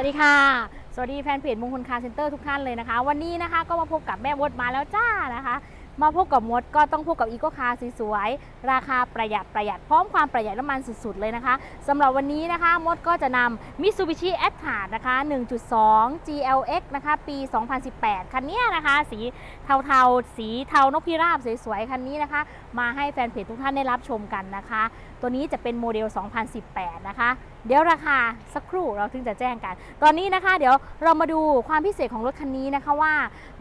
วัสดีค่ะ สวัสดีแฟนเพจมงคลคาร์เซ็นเตอร์ทุกท่านเลยนะคะ วันนี้นะคะก็มาพบกับแม่มดมาแล้วจ้านะคะ มาพบกับมดก็ต้องพบกับอีโ c คาร์สวยๆราคาประหยัดประหยัดพร้อมความประหยัดน้ำมันสุดๆเลยนะคะสำหรับวันนี้นะคะมดก็จะนำ Mitsubishi a t t a r นะคะ 1.2 GLX นะคะปี 2018 คันนี้นะคะ สีเทาๆ สีเทานกพิราบสวยๆ คันนี้นะคะ มาให้แฟนเพจทุกท่านได้รับชมกันนะคะ ตัวนี้จะเป็นโมเดล 2018 นะคะเดี๋ยวราคาสักครู่เราถึงจะแจ้งกัน ตอนนี้นะคะเดี๋ยวเรามาดูความพิเศษของรถคันนี้นะคะว่า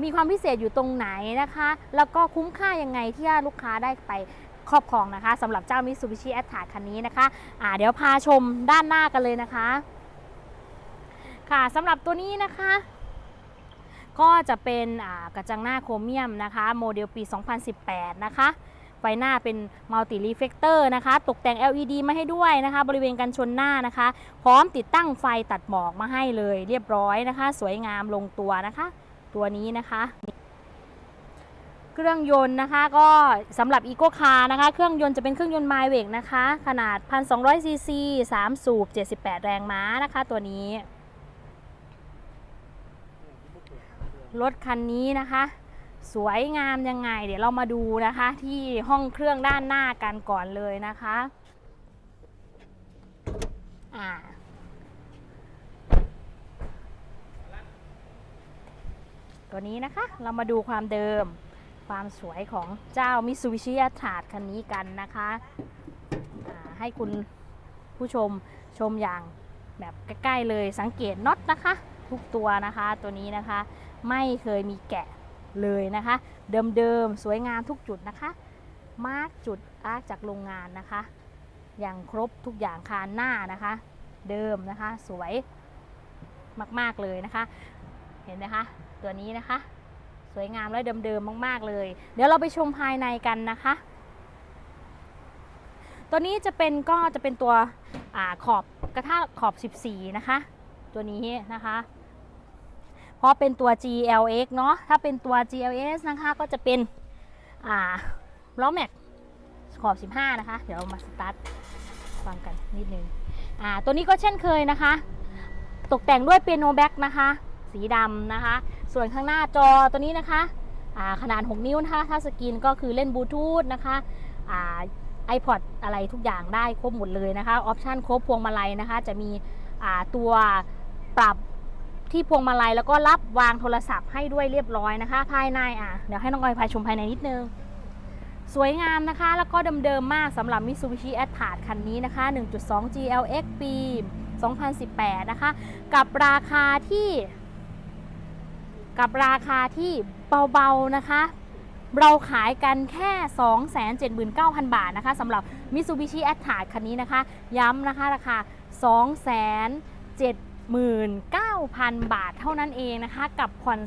มีความพิเศษอยู่ตรงไหนนะคะ แล้วก็คุ้มค่ายังไงที่ลูกค้าได้ไปครอบครองนะคะสำหรับเจ้า Mitsubishi a t t a r คันนี้นะคะอ่าเดี๋ยวพาชมด้านหน้ากันเลยนะคะ ค่ะสำหรับตัวนี้นะคะ ก็จะเป็นกระจังหน้าโครเมียมนะคะ โมเดลปี 2018 นะคะ ไฟหน้าเป็นมัลติรีเฟกเตอร์นะคะ ตกแต่ง LED มาให้ด้วยนะคะ บริเวณกันชนหน้านะคะ พร้อมติดตั้งไฟตัดหมอกมาให้เลย เรียบร้อยนะคะ สวยงามลงตัวนะคะ ตัวนี้นะคะเครื่องยนต์นะคะก็สำหรับ e ีโ c คาร์นะคะ เครื่องยนต์จะเป็นเครื่องยนต์ m y w e นะคะ ขนาด 1,200 ซีซี 3 สูบ 78 แรงม้านะคะ ตัวนี้ รถคันนี้นะคะ สวยงามยังไง เดี๋ยวเรามาดูนะคะ ที่ห้องเครื่องด้านหน้ากันก่อนเลยนะคะอ่าตัวนี้นะคะเรามาดูความเดิมความสวยของเจ้า Mitsubishi a t r a d คันนี้กันนะคะให้คุณผู้ชมชมอย่างแบบใกล้ๆเลยสังเกตน็อตนะคะ ทุกตัวนะคะตัวนี้นะคะไม่เคยมีแกะ เลยนะคะ เดิมๆ สวยงามทุกจุดนะคะ มาร์กจุดอาร์กจากโรงงานนะคะ อย่างครบทุกอย่างคานหน้านะคะ เดิมนะคะสวยมากๆเลยนะคะ เห็นไหมคะ ตัวนี้นะคะ สวยงามและเดิมๆมากๆเลย เดี๋ยวเราไปชมภายในกันนะคะ ตัวนี้จะเป็นก็จะเป็นตัวอขอบกระทะขอบ 14 นะคะ ตัวนี้นะคะ เพราะเป็นตัว GLX เนาะถ้าเป็นตัว GLS นะคะก็จะเป็นอ่าล้อแม็กขอบ 15 นะคะ เดี๋ยวเรามาสตาร์ทฟังกันนิดนึงอ่าตัวนี้ก็เช่นเคยนะคะ ตกแต่งด้วยเปียโนแบ็กนะคะ สีดำนะคะ ส่วนข้างหน้าจอตัวนี้นะคะอ่าขนาด 6 นิ้วนะคะถ้าสกรีนก็คือเล่นบลูทูธนะคะอ่า iPod อะไรทุกอย่างได้ครบหมดเลยนะคะออปชันครบพวงมาลัยนะคะ จะมีอ่าตัวปรับ ที่พวงมาลัยแล้วก็รับวางโทรศัพท์ให้ด้วยเรียบร้อยนะคะ ภายในอะเดี๋ยวให้น้องออยพาชมภายในนิดนึง สวยงามนะคะ แล้วก็เดิมๆมากสำหรับ Mitsubishi a t t a r คันนี้นะคะ 1.2 GLX ปี 2018 นะคะ กับราคาที่ กับราคาที่เบาๆนะคะเราขายกันแค่ 279,000 บาทนะคะสำหรับ Mitsubishi a t t a r คันนี้นะคะ ย้ำนะคะราคา 2 7 19,000 บาทเท่านั้นเองนะคะ กับผ่อน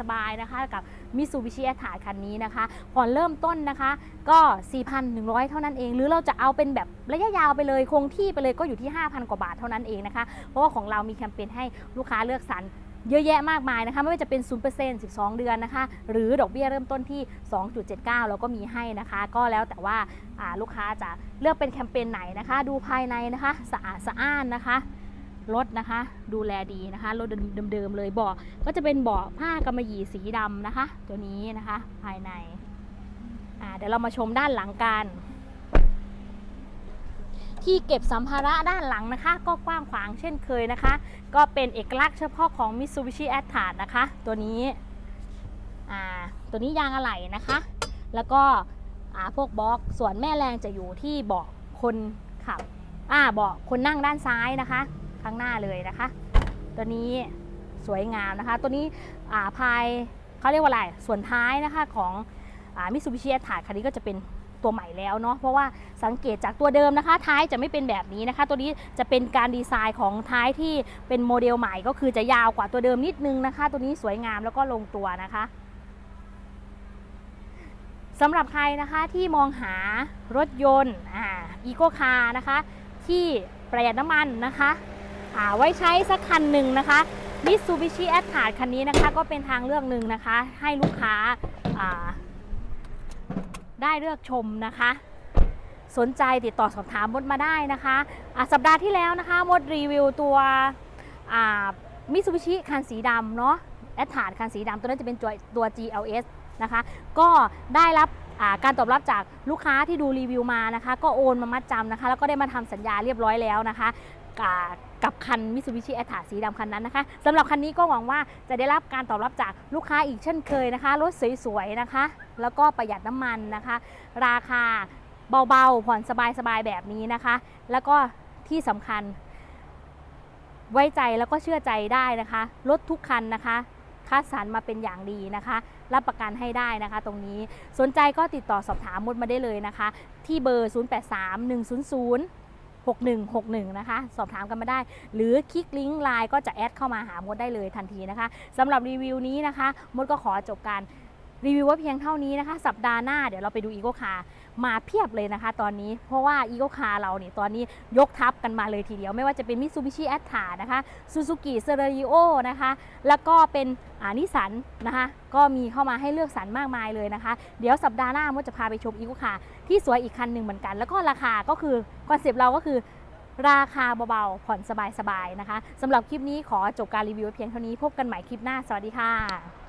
สบายๆนะคะ กับ Mitsubishi a t t a r คันนี้นะคะ ผ่อนเริ่มต้นนะคะ ก็ 4,100 เท่านั้นเอง หรือเราจะเอาเป็นแบบระยะยาวไปเลยคงที่ไปเลยก็อยู่ที่ 5,000 กว่าบาทเท่านั้นเองนะคะ เพราะว่าของเรามีแคมเปญให้ลูกค้าเลือกสรรเยอะแยะมากมายนะคะ ไม่ว่าจะเป็น 0% 12 เดือนนะคะ หรือดอกเบี้ยเริ่มต้นที่ 2.79 เราก็มีให้นะคะ ก็แล้วแต่ว่าลูกค้าจะเลือกเป็นแคมเปญไหนนะคะ ดูภายในนะคะ สะอาดสะอ้านนะคะ รถนะคะ ดูแลดีนะคะรถเดิมๆเลยเบาะก็จะเป็นเบาะผ้ากำมะหยี่สีดำนะคะ ตัวนี้นะคะภายในเดี๋ยวเรามาชมด้านหลังกัน ที่เก็บสัมภาระด้านหลังนะคะ ก็กว้างขวางเช่นเคยนะคะ ก็เป็นเอกลักษณ์เฉพาะของ Mitsubishi a t t a r นะคะ ตัวนี้ตัวนี้ยางอะไหล่นะคะ แล้วก็พวกบล็อกส่วนแม่แรงจะอยู่ที่เบาะคนขับอ่าเบาะคนนั่งด้านซ้ายนะคะ ข้างหน้าเลยนะคะ ตัวนี้สวยงามนะคะ ตัวนี้อ่าภายเขาเรียกว่าอะไรส่วนท้ายนะคะของมิซูบิชิ a t t a r คันนี้ก็จะเป็นตัวใหม่แล้วเนาะเพราะว่าสังเกตจากตัวเดิมนะคะ ท้ายจะไม่เป็นแบบนี้นะคะ ตัวนี้จะเป็นการดีไซน์ของท้ายที่เป็นโมเดลใหม่ก็คือจะยาวกว่าตัวเดิมนิดนึงนะคะ ตัวนี้สวยงามแล้วก็ลงตัวนะคะสำหรับใครนะคะที่มองหารถยนต์อีโกคาร์นะคะ ที่ประหยัดน้ำมันนะคะ อ่าไว้ใช้สักคันหนึ่งนะคะ Mitsubishi a t t a r คันนี้นะคะ ก็เป็นทางเลือกหนึ่งนะคะ ให้ลูกค้าาได้เลือกชมนะคะ สนใจติดต่อสอบถามมดมาได้นะคะะสัปดาห์ที่แล้วนะคะมดรีวิวตัวมิ t ูบิชิคันสีดำเนาะแอดถาดคันสีดำตัวนั้นจะเป็นตัว GLS นะคะ ก็ได้รับการตอบรับจากลูกค้าที่ดูรีวิวมานะคะ ก็โอนมามัดจำนะคะ แล้วก็ได้มาทำสัญญาเรียบร้อยแล้วนะคะ กับคันมิ t ูบิชิแอดถาดสีดำคันนั้นนะคะสำหรับคันนี้ก็หวังว่าจะได้รับการตอบรับจากลูกค้าอีกเช่นเคยนะคะ รถสวยๆนะคะ แล้วก็ประหยัดน้ำมันนะคะ ราคาเบาๆ ผ่อนสบายๆ แบบนี้นะคะ แล้วก็ที่สำคัญ ไว้ใจแล้วก็เชื่อใจได้นะคะ รถทุกคันนะคะคัดสรรมาเป็นอย่างดีนะคะ รับประกันให้ได้นะคะ ตรงนี้สนใจก็ติดต่อสอบถามมดมาได้เลยนะคะ ที่เบอร์ 083100 6161 นะคะ สอบถามกันมาได้ หรือคลิกลิงก์ไลน์ก็จะแอดเข้ามาหามดได้เลยทันทีนะคะสำหรับรีวิวนี้นะคะ มดก็ขอจบการ รีวิวว่าเพียงเท่านี้นะคะ สัปดาห์หน้าเดี๋ยวเราไปดูอีโกคามาเพียบเลยนะคะ ตอนนี้เพราะว่าอีโกคาเราเนี่ยตอนนี้ยกทัพกันมาเลยทีเดียวไม่ว่าจะเป็นมิ t ซูบิชิแอตถานะคะซูซูกิเซเร i โอนะคะแล้วก็เป็นอานิสันนะคะก็มีเข้ามาให้เลือกสรรมากมายเลยนะคะ เดี๋ยวสัปดาห์หน้ามดจะพาไปชมอีโกคาที่สวยอีกคันหนึ่งเหมือนกัน แล้วก็ราคาก็คือคอนเซปต์เราก็คือราคาเบาๆ ผ่อนสบายๆ นะคะ สำหรับคลิปนี้ขอจบการรีวิวเพียงเท่านี้ พบกันใหม่คลิปหน้า สวัสดีค่ะ